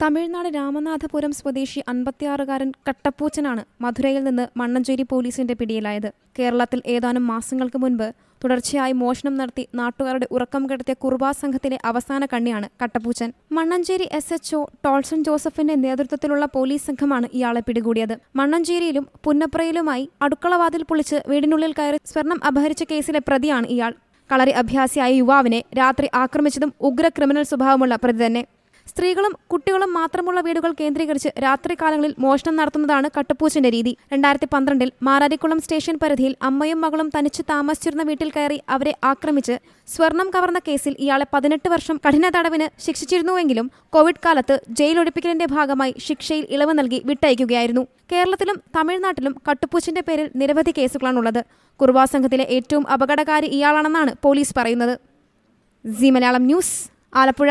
തമിഴ്നാട് രാമനാഥപുരം സ്വദേശി അൻപത്തിയാറുകാരൻ കട്ടപ്പൂച്ചനാണ് മധുരയിൽ നിന്ന് മണ്ണഞ്ചേരി പോലീസിന്റെ പിടിയിലായത്. കേരളത്തിൽ ഏതാനും മാസങ്ങൾക്ക് മുൻപ് തുടർച്ചയായി മോഷണം നടത്തി നാട്ടുകാരുടെ ഉറക്കം കെടുത്തിയ കുർബാ സംഘത്തിലെ അവസാന കണ്ണിയാണ് Kattappoochan. Mannancherry S H O Tolson ജോസഫിന്റെ നേതൃത്വത്തിലുള്ള പോലീസ് സംഘമാണ് ഇയാളെ പിടികൂടിയത്. മണ്ണഞ്ചേരിയിലും പുന്നപ്രയിലുമായി അടുക്കളവാതിൽ പൊളിച്ച് വീടിനുള്ളിൽ കയറി സ്വർണം അപഹരിച്ച കേസിലെ പ്രതിയാണ് ഇയാൾ. കളരി അഭ്യാസിയായ യുവാവിനെ രാത്രി ആക്രമിച്ചതും ഉഗ്ര ക്രിമിനൽ സ്വഭാവമുള്ള പ്രതി തന്നെ. സ്ത്രീകളും കുട്ടികളും മാത്രമുള്ള വീടുകൾ കേന്ദ്രീകരിച്ച് രാത്രികാലങ്ങളിൽ മോഷണം നടത്തുന്നതാണ് കട്ടപ്പൂച്ചിന്റെ രീതി. രണ്ടായിരത്തി പന്ത്രണ്ടിൽ മാരാരിക്കുളം സ്റ്റേഷൻ പരിധിയിൽ അമ്മയും മകളും തനിച്ച് താമസിച്ചിരുന്ന വീട്ടിൽ കയറി അവരെ ആക്രമിച്ച് സ്വർണം കവർന്ന കേസിൽ ഇയാളെ പതിനെട്ട് വർഷം കഠിന തടവിന് ശിക്ഷിച്ചിരുന്നുവെങ്കിലും കോവിഡ് കാലത്ത് ജയിലൊഴിപ്പിക്കലിന്റെ ഭാഗമായി ശിക്ഷയിൽ ഇളവ് നൽകി വിട്ടയക്കുകയായിരുന്നു. കേരളത്തിലും തമിഴ്നാട്ടിലും കട്ടുപൂച്ചിന്റെ പേരിൽ നിരവധി കേസുകളാണുള്ളത്. കുർവാ സംഘത്തിലെ ഏറ്റവും അപകടകാരി ഇയാളാണെന്നാണ് പോലീസ് പറയുന്നത്. C Malayalam news Alappuzha.